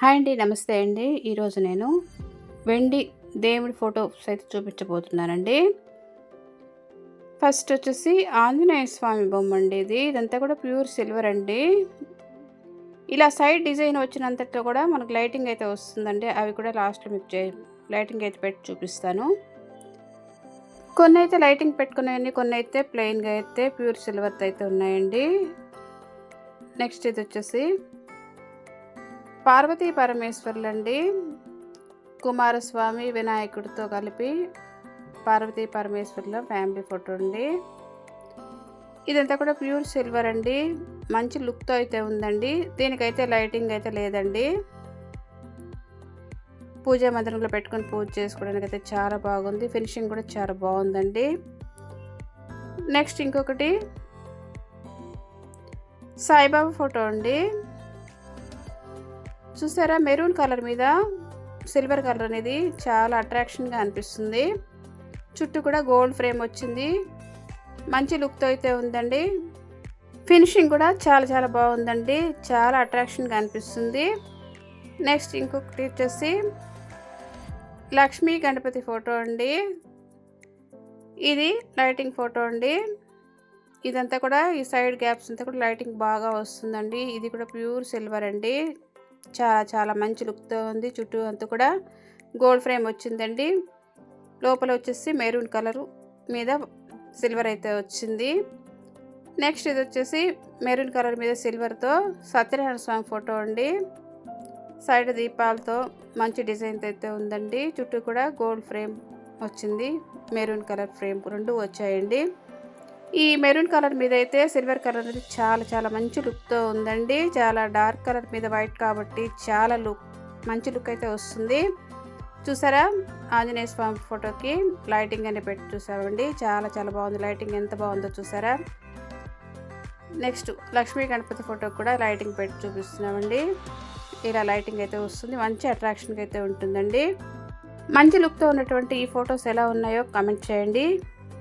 Hi అండి నమస్తే అండి. ఈరోజు నేను వెండి దేవుడి ఫోటోస్ అయితే చూపించబోతున్నానండి. ఫస్ట్ వచ్చేసి ఆంజనేయ స్వామి బొమ్మ అండి ఇది. ఇదంతా కూడా ప్యూర్ సిల్వర్ అండి. ఇలా సైడ్ డిజైన్ వచ్చినంతట్లో కూడా మనకు లైటింగ్ అయితే వస్తుందండి. అవి కూడా లాస్ట్లో మీకు చే లైటింగ్ అయితే పెట్టి చూపిస్తాను. కొన్ని అయితే లైటింగ్ పెట్టుకున్నాయండి. కొన్ని అయితే ప్లెయిన్గా అయితే ప్యూర్ సిల్వర్తో అయితే ఉన్నాయండి. నెక్స్ట్ ఇది వచ్చేసి పార్వతీ పరమేశ్వరులండి కుమారస్వామి వినాయకుడితో కలిపి పార్వతీ పరమేశ్వర్ల ఫ్యామిలీ ఫోటో అండి. ఇదంతా కూడా ప్యూర్ సిల్వర్ అండి. మంచి లుక్తో అయితే ఉందండి. దీనికైతే లైటింగ్ అయితే లేదండి. పూజా మందిరంలో పెట్టుకొని పూజ చేసుకోవడానికి అయితే చాలా బాగుంది. ఫినిషింగ్ కూడా చాలా బాగుందండి. నెక్స్ట్ ఇంకొకటి సాయిబాబా ఫోటో అండి. చూసారా? మెరూన్ కలర్ మీద సిల్వర్ కలర్ అనేది చాలా అట్రాక్షన్గా అనిపిస్తుంది. చుట్టూ కూడా గోల్డ్ ఫ్రేమ్ వచ్చింది. మంచి లుక్తో అయితే ఉందండి. ఫినిషింగ్ కూడా చాలా చాలా బాగుందండి. చాలా అట్రాక్షన్గా అనిపిస్తుంది. నెక్స్ట్ ఇంకొకటి వచ్చేసి లక్ష్మీ గణపతి ఫోటో అండి. ఇది లైటింగ్ ఫోటో అండి. ఇదంతా కూడా ఈ సైడ్ గ్యాప్స్ అంతా కూడా లైటింగ్ బాగా వస్తుందండి. ఇది కూడా ప్యూర్ సిల్వర్ అండి. చాలా చాలా మంచి లుక్తో ఉంది. చుట్టూ అంతా కూడా గోల్డ్ ఫ్రేమ్ వచ్చిందండి. లోపల వచ్చేసి మెరూన్ కలరు మీద సిల్వర్ అయితే వచ్చింది. నెక్స్ట్ ఇది వచ్చేసి మెరూన్ కలర్ మీద సిల్వర్తో సత్యనారాయణ స్వామి ఫోటో అండి. సైడ్ దీపాలతో మంచి డిజైన్ అయితే ఉందండి. చుట్టూ కూడా గోల్డ్ ఫ్రేమ్ వచ్చింది. మెరూన్ కలర్ ఫ్రేమ్ రెండు వచ్చాయండి. ఈ మెరూన్ కలర్ మీద అయితే సిల్వర్ కలర్ అనేది చాలా చాలా మంచి లుక్తో ఉందండి. చాలా డార్క్ కలర్ మీద వైట్ కాబట్టి చాలా లుక్ మంచి లుక్ అయితే వస్తుంది. చూసారా? ఆంజనేయ స్వామి ఫోటోకి లైటింగ్ అని పెట్టి చూసామండి. చాలా చాలా బాగుంది లైటింగ్. ఎంత బాగుందో చూసారా? నెక్స్ట్ లక్ష్మీ గణపతి ఫోటో కూడా లైటింగ్ పెట్టి చూపిస్తున్నామండి. ఇలా లైటింగ్ అయితే వస్తుంది. మంచి అట్రాక్షన్కి అయితే ఉంటుందండి. మంచి లుక్తో ఉన్నటువంటి ఈ ఫొటోస్ ఎలా ఉన్నాయో కమెంట్ చేయండి.